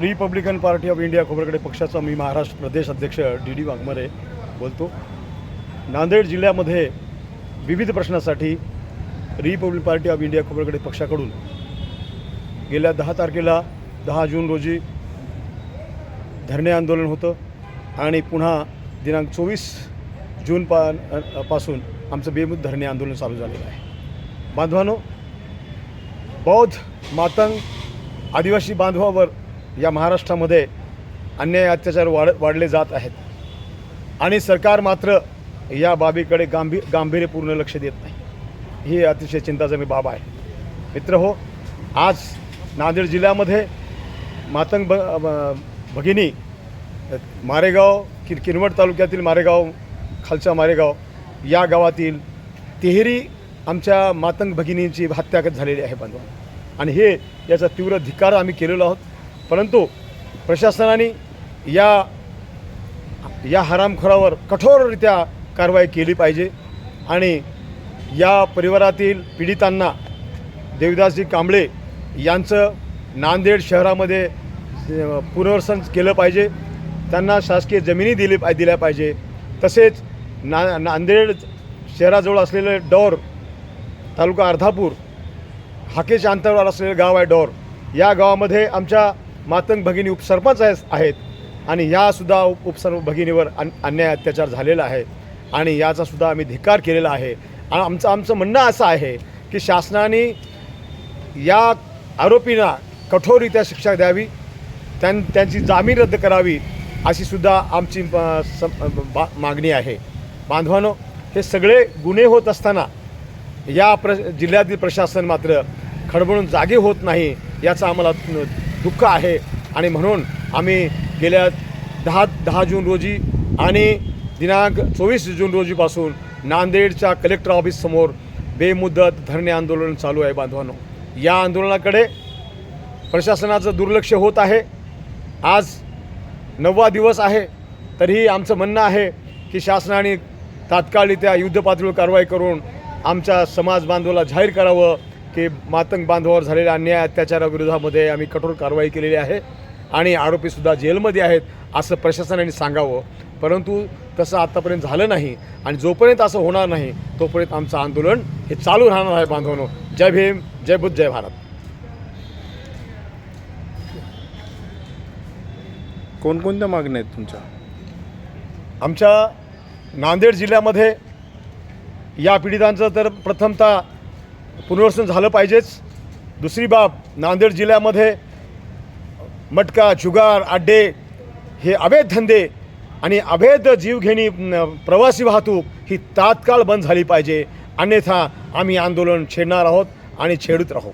Republican party of India Khobragade पक्षाचा मी महाराष्ट्र प्रदेश अध्यक्ष डी डी वाघमारे बोलतो. नांदेड जिल्ह्यामध्ये विविध प्रश्नासाठी Republic party of India Khobragade पक्षाकडून गेल्या दहा तारखेला दहा जून रोजी धरणे आंदोलन होतं आणि पुन्हा दिनांक चोवीस जून पा पासून आमचं बेमुद धरणे आंदोलन चालू झालेलं आहे. बांधवानो बौद्ध मातंग आदिवासी बांधवावर या महाराष्ट्रामध्ये अन्याय अत्याचार वाढ वाढले जात आहेत. आणि सरकार मात्र या बाबीकडे गांभी गांभीर्यपूर्ण लक्ष देत नाही. ही अतिशय चिंताजनक बाब आहे. मित्र हो आज नांदेड जिल्ह्यामध्ये मातंग ब भगिनी मारेगाव किर किनवट तालुक्यातील मारेगाव खालच्या मारेगाव या गावातील तिहेरी आमच्या मातंग भगिनींची हत्या झालेली आहे बांधव आणि हे याचा तीव्र धिकार आम्ही केलेलो आहोत. परंतु प्रशासनाने या या हरामखोरावर कठोररित्या कारवाई केली पाहिजे आणि या परिवारातील पीडितांना देवदासजी कांबळे यांचं नांदेड शहरामध्ये पुनर्वसन केलं पाहिजे. त्यांना शासकीय जमिनी दिली पा दिल्या पाहिजे. तसेच ना नांदेड शहराजवळ असलेले डोर तालुका अर्धापूर हाकेच्या अंतरावर असलेलं गाव आहे डोर. या गावामध्ये आमच्या मातंग भगिनी उपसरपंच आहे- आहेत. आणि यासुद्धा उप उपसर भगिनीवर अन अन्याय अत्याचार झालेला आहे. आणि याचासुद्धा आम्ही धिक्कार केलेला आहे. आणि आमचं आमचं म्हणणं असं आहे की शासनाने या आरोपींना कठोररित्या शिक्षा द्यावी. त्यां त्यांची जामीन रद्द करावी अशी सुद्धा आमची बा मागणी आहे. बांधवानो हे सगळे गुन्हे होत असताना या प्र जिल्ह्यातील प्रशासन मात्र खडबडून जागे होत नाही याचा आम्हाला दुःख आहे. आणि म्हणून आम्ही गेल्या दहा दहा जून रोजी आणि दिनांक चोवीस जून रोजीपासून नांदेडच्या कलेक्टर ऑफिससमोर बेमुदत धरणे आंदोलन चालू आहे बांधवांनो. या आंदोलनाकडे प्रशासनाचं दुर्लक्ष होत आहे. आज नववा दिवस आहे. तरीही आमचं म्हणणं आहे की शासनाने तात्काळरित्या युद्धपातळीवर कारवाई करून आमच्या समाज बांधवाला जाहीर करावं. की मातंग बांधवावर झालेल्या अन्याय अत्याचाराविरोधामध्ये आम्ही कठोर कारवाई केलेली आहे आणि आरोपीसुद्धा जेलमध्ये आहेत असं प्रशासनाने सांगावं. परंतु तसं आत्तापर्यंत झालं नाही आणि जोपर्यंत असं होणार नाही तोपर्यंत आमचं आंदोलन हे चालू राहणार आहे बांधवांनो. जय भीम जय बुद्ध जय भारत. कोणकोणत्या मागण्या आहेत तुमच्या? आमच्या नांदेड जिल्ह्यामध्ये या पीडितांचं तर प्रथमतः पुनर्वसन झालं पाहिजेच. दुसरी बाब नांदेड जिल्ह्यामध्ये मटका जुगार अड्डे हे अवैध धंदे आणि अवैध जीवघेणी प्रवासी वाहतूक ही तात्काळ बंद झाली पाहिजे. अन्यथा आम्ही आंदोलन छेडणार आहोत आणि छेडत राहू.